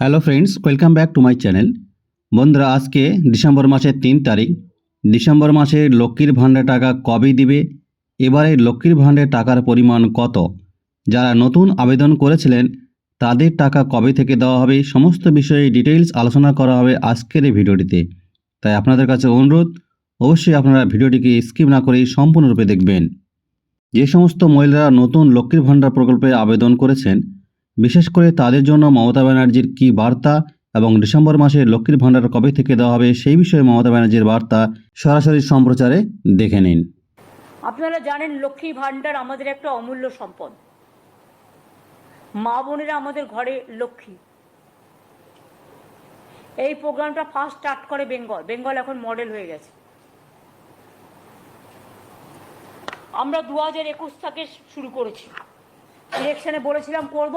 Hello friends welcome back to my channel বন্ধুরা, আজকে December মাসের তিন তারিখ। ডিসেম্বর মাসে লক্ষ্মীর ভাণ্ডার টাকা কবে দিবে? এবারে লক্ষ্মীর ভাণ্ডার টাকার পরিমাণ কত? যারা নতুন আবেদন করেছিলেন, তাদের টাকা কবে থেকে দেওয়া হবে? সমস্ত বিষয়ে ডিটেইলস আলোচনা করা হবে আজকের এই ভিডিওটিতে। তাই আপনাদের কাছে অনুরোধ, অবশ্যই আপনারা ভিডিওটিকে স্কিপ না করেই সম্পূর্ণরূপে দেখবেন। যে সমস্ত মহিলারা নতুন লক্ষ্মীর ভাণ্ডার প্রকল্পে আবেদন করেছেন বিশেষ করে তাদের জন্য মমতা ব্যানার্জির কী বার্তা এবং ডিসেম্বর মাসে লক্ষ্মীর ভাণ্ডার কবে থেকে দেওয়া হবে সেই বিষয়ে মমতা ব্যানার্জির বার্তা সরাসরি সম্প্রচারে দেখে নিন। আপনারা জানেন লক্ষ্মী ভাণ্ডার আমাদের একটা অমূল্য সম্পদ। মা বোনেরা আমাদের ঘরে লক্ষ্মী। এই প্রোগ্রামটা ফার্স্ট স্টার্ট করে বেঙ্গল। বেঙ্গল এখন মডেল হয়ে গেছে। আমরা দু হাজার একুশ থেকে শুরু করেছি। ইলেকশনে বলেছিলাম করব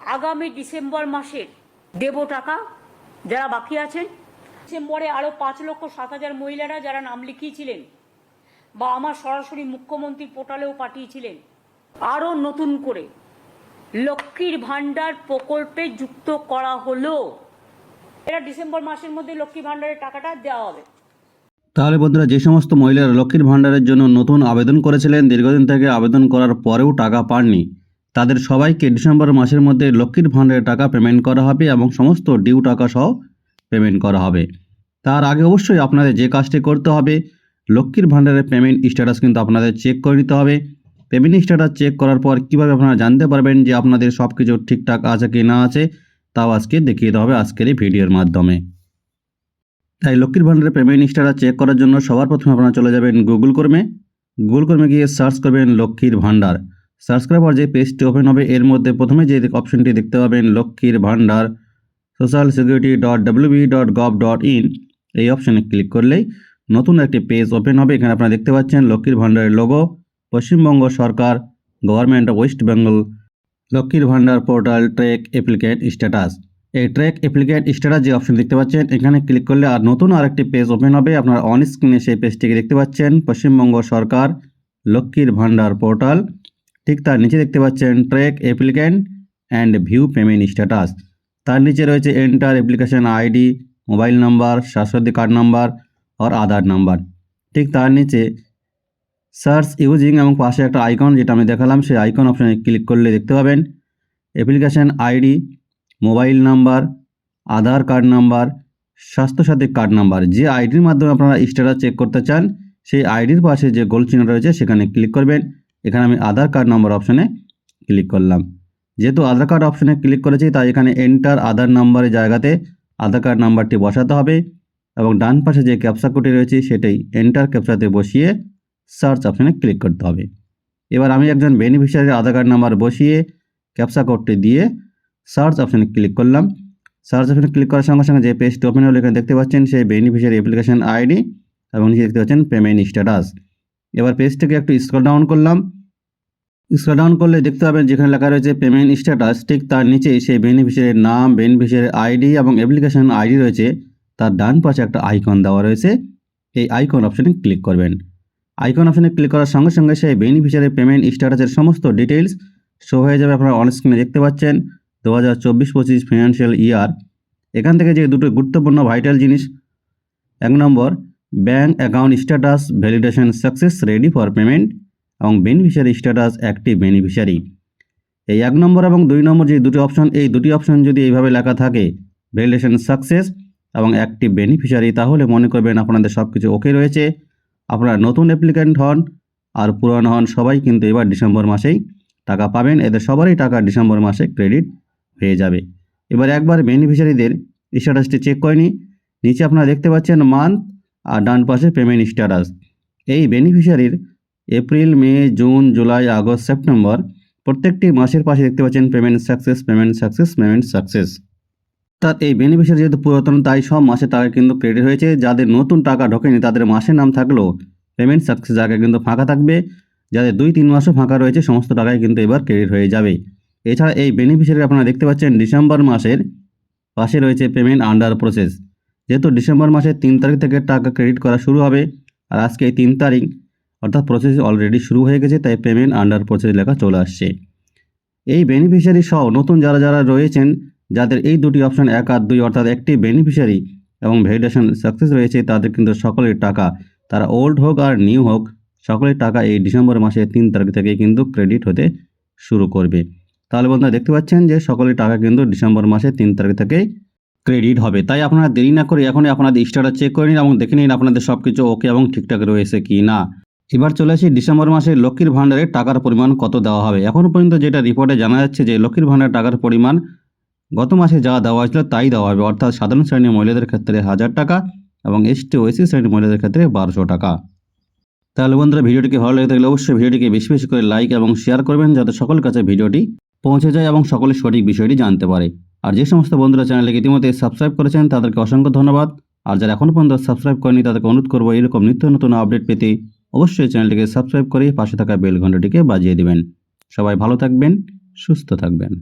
আগামী ডিসেম্বর মাসের দেব টাকা যারা বাকি আছেন, ডিসেম্বরে আরও পাঁচ লক্ষ সাত হাজার মহিলারা যারা নাম লিখিয়েছিলেন বা আমার সরাসরি মুখ্যমন্ত্রীর পোর্টালেও পাঠিয়েছিলেন আরও নতুন করে লক্ষ্মীর ভাণ্ডার প্রকল্পে যুক্ত করা হলো। এটা ডিসেম্বর মাসের মধ্যে লক্ষ্মী ভাণ্ডারের টাকাটা দেওয়া হবে। তাহলে বন্ধুরা, যে সমস্ত মহিলারা লক্ষ্মীর ভাণ্ডারের জন্য নতুন আবেদন করেছিলেন, দীর্ঘদিন থেকে আবেদন করার পরেও টাকা পাননি তাদের সবাইকে ডিসেম্বর মাসের মধ্যে লক্ষ্মীর ভাণ্ডারের টাকা পেমেন্ট করা হবে এবং সমস্ত ডিউ টাকা সহ পেমেন্ট করা হবে। তার আগে অবশ্যই আপনাদের যে কাজটি করতে হবে, লক্ষ্মীর ভাণ্ডারের পেমেন্ট স্ট্যাটাস কিন্তু আপনাদের চেক করে নিতে হবে। পেমেন্ট স্ট্যাটাস চেক করার পর কীভাবে আপনারা জানতে পারবেন যে আপনাদের সব কিছু ঠিকঠাক আছে কি না আছে, তাও আজকে দেখিয়ে দেওয়া হবে আজকের এই ভিডিওর মাধ্যমে। তাই লক্ষ্মীর ভাণ্ডারের পেমেন্ট স্ট্যাটাস চেক করার জন্য সবার প্রথমে আপনারা চলে যাবেন গুগল কর্মে গুগল কর্মে গিয়ে সার্চ করবেন লক্ষ্মীর ভাণ্ডার। সার্চ করার যে পেজটি ওপেন হবে, এর মধ্যে প্রথমে যে অপশনটি দেখতে পাবেন, লক্ষ্মীর ভাণ্ডার social security dot WB dot gov dot in এই অপশনে ক্লিক করলেই নতুন একটি পেজ ওপেন হবে। এখানে আপনারা দেখতে পাচ্ছেন লক্ষ্মীর ভাণ্ডারের লোগো পশ্চিমবঙ্গ সরকার গভর্নমেন্ট অফ ওয়েস্ট বেঙ্গল লক্ষ্মীর ভাণ্ডার পোর্টাল ট্রেক অ্যাপ্লিকেন্ট স্ট্যাটাস এই ট্র্যাক অ্যাপ্লিকেট স্ট্যাটাস যে অপশন দেখতে পাচ্ছেন, এখানে ক্লিক করলে আর নতুন আরেকটি পেজ ওপেন হবে। আপনার অন স্ক্রিনে সেই পেজটিকে দেখতে পাচ্ছেন, পশ্চিমবঙ্গ সরকার, লক্ষ্মীর ভাণ্ডার পোর্টাল ঠিক তার নিচে দেখতে পাচ্ছেন track applicant and view payment status তার নিচে রয়েছে enter application ID mobile number Swasthyasathi card number আর আধার নাম্বার ঠিক তার নিচে সার্চ ইউজিং এবং পাশে একটা আইকন যেটা আমি দেখালাম, সেই আইকন অপশনে ক্লিক করলে দেখতে পাবেন। Application ID mobile number Aadhaar card number Swasthyasathi card number যে আইডির মাধ্যমে আপনারা স্ট্যাটাস চেক করতে চান, সেই আইডির পাশে যে গোল চিহ্ন রয়েছে, সেখানে ক্লিক করবেন। এখানে আমি আধার কার্ড নাম্বার অপশনে ক্লিক করলাম। যেহেতু আধার কার্ড অপশনে ক্লিক করেছি, তাই এখানে এন্টার আধার নাম্বারের জায়গাতে আধার কার্ড নাম্বারটি বসাতে হবে এবং ডান পাশে যে ক্যাপসা কোডটি রয়েছে, সেটাই এন্টার ক্যাপসাতে বসিয়ে সার্চ অপশনে ক্লিক করতে হবে। এবার আমি একজন বেনিফিশিয়ারির আধার কার্ড নাম্বার বসিয়ে ক্যাপসা কোডটি দিয়ে সার্চ অপশনে ক্লিক করলাম। সার্চ অপশনে ক্লিক করার সঙ্গে সঙ্গে যে পেজটি ওপেন হলো, এখানে দেখতে পাচ্ছেন সেই বেনিফিশিয়ারি অ্যাপ্লিকেশন আইডি এবং নিচে দেখতে পাচ্ছেন পেমেন্ট স্ট্যাটাস এবার পেজটিকে একটু স্ক্রল ডাউন করলাম। স্ক্রল ডাউন করলে দেখতে পাবেন যেখানে লেখা রয়েছে পেমেন্ট স্ট্যাটাস ঠিক তার নিচেই সেই বেনিফিশিয়ারির নাম বেনিফিশিয়ারির আইডি এবং অ্যাপ্লিকেশন আইডি রয়েছে। তার ডান পাশে একটা আইকন দেওয়া রয়েছে। এই আইকন অপশনে ক্লিক করবেন। আইকন অপশনে ক্লিক করার সঙ্গে সঙ্গে সেই বেনিফিশিয়ারি পেমেন্ট স্ট্যাটাসের সমস্ত ডিটেলস শো হয়ে যাবে আপনারা অন স্ক্রিনে দেখতে পাচ্ছেন। দু হাজার চব্বিশ পঁচিশ ফিনান্সিয়াল ইয়ার এখান থেকে যে দুটো গুরুত্বপূর্ণ ভাইটাল জিনিস, এক নম্বর bank account status, validation success, ready for payment এবং বেনিফিশিয়ারি স্ট্যাটাস, অ্যাক্টিভ বেনিফিশিয়ারি। এই এক নম্বর এবং দুই নম্বর যে দুটি অপশন, এই দুটি অপশন যদি এইভাবে লেখা থাকে, ভ্যালিডেশন সাকসেস এবং অ্যাক্টিভ বেনিফিশিয়ারি, তাহলে মনে করবেন আপনাদের সব কিছু ওকে রয়েছে। আপনারা নতুন অ্যাপ্লিক্যান্ট হন আর পুরানো হন, সবাই কিন্তু এবার ডিসেম্বর মাসেই টাকা পাবেন। এদের সবারই টাকা ডিসেম্বর মাসে ক্রেডিট হয়ে যাবে। এবার একবার বেনিফিশিয়ারিদের স্ট্যাটাসটি চেক করে নিচে আপনারা দেখতে পাচ্ছেন মান্থ আর ডান পাশে পেমেন্ট স্ট্যাটাস। এই বেনিফিশিয়ারির April, May, June, July, August, September প্রত্যেকটি মাসের পাশে দেখতে পাচ্ছেন payment success payment success payment success. অর্থাৎ এই বেনিফিশিয়ারি যেহেতু পুরাতন, তাই সব মাসে টাকা কিন্তু ক্রেডিট হয়েছে। যাদের নতুন টাকা ঢোকেনি, তাদের মাসের নাম থাকলেও পেমেন্ট সাকসেস জায়গায় কিন্তু ফাঁকা থাকবে। যাদের দুই, তিন মাসও ফাঁকা রয়েছে, সমস্ত টাকাই কিন্তু এবার ক্রেডিট হয়ে যাবে। এছাড়া এই বেনিফিশিয়ারি আপনারা দেখতে পাচ্ছেন, ডিসেম্বর মাসের পাশে রয়েছে পেমেন্ট আন্ডার প্রসেস যেহেতু ডিসেম্বর মাসের তিন তারিখ থেকে টাকা ক্রেডিট করা শুরু হবে আর আজকে এই তিন তারিখ, অর্থাৎ প্রসেস অলরেডি শুরু হয়ে গেছে, তাই পেমেন্ট আন্ডার প্রসেস লেখা চলে আসছে। এই বেনিফিশিয়ারি সহ নতুন যারা যারা রয়েছেন, যাদের এই দুটি অপশন এক আর দুই, অর্থাৎ একটি বেনিফিশিয়ারি এবং ভ্যালিডেশন সাকসেস রয়েছে, তাদের কিন্তু সকলের টাকা, তারা ওল্ড হোক আর নিউ হোক, সকলের টাকা এই ডিসেম্বর মাসের তিন তারিখ থেকে কিন্তু ক্রেডিট হতে শুরু করবে। তাহলে বন্ধুরা দেখতে পাচ্ছেন যে সকলের টাকা কিন্তু ডিসেম্বর মাসের তিন তারিখ থেকে ক্রেডিট হবে। তাই আপনারা দেরি না করে এখনই আপনাদের স্টারটা চেক করে নিন এবং দেখে নিন আপনাদের সব কিছু ওকে এবং ঠিকঠাক রয়েছে কি না এবার চলে আসি ডিসেম্বর মাসে লক্ষ্মীর ভাণ্ডারে টাকার পরিমাণ কত দেওয়া হবে। এখন পর্যন্ত যেটা রিপোর্টে জানা যাচ্ছে যে লক্ষ্মীর ভাণ্ডারের টাকার পরিমাণ গত মাসে যা দেওয়া হয়েছিল তাই দেওয়া হবে। অর্থাৎ সাধারণ শ্রেণির মহিলাদের ক্ষেত্রে হাজার টাকা এবং এসটি ওএসসি শ্রেণির মহিলাদের ক্ষেত্রে বারোশো টাকা। তাহলে বন্ধুরা ভিডিওটিকে ভালো লেগে থাকলে অবশ্যই ভিডিওটিকে বেশি বেশি করে লাইক এবং শেয়ার করবেন যাতে সকল কাছে ভিডিওটি পৌঁছে যায় এবং সকলে সঠিক বিষয়টি জানতে পারে। আর যে সমস্ত বন্ধুরা চ্যানেলকে ইতিমধ্যে সাবস্ক্রাইব করেছেন, তাদেরকে অসংখ্য ধন্যবাদ। আর যারা এখনও পর্যন্ত সাবস্ক্রাইব করেনি তাদেরকে অনুরোধ করব এরকম নিত্য নতুন আপডেট পেতে অবশ্যই চ্যানেলটিকে সাবস্ক্রাইব করে পাশে থাকা বেল ঘন্টাটিকে বাজিয়ে দেবেন। সবাই ভালো থাকবেন, সুস্থ থাকবেন।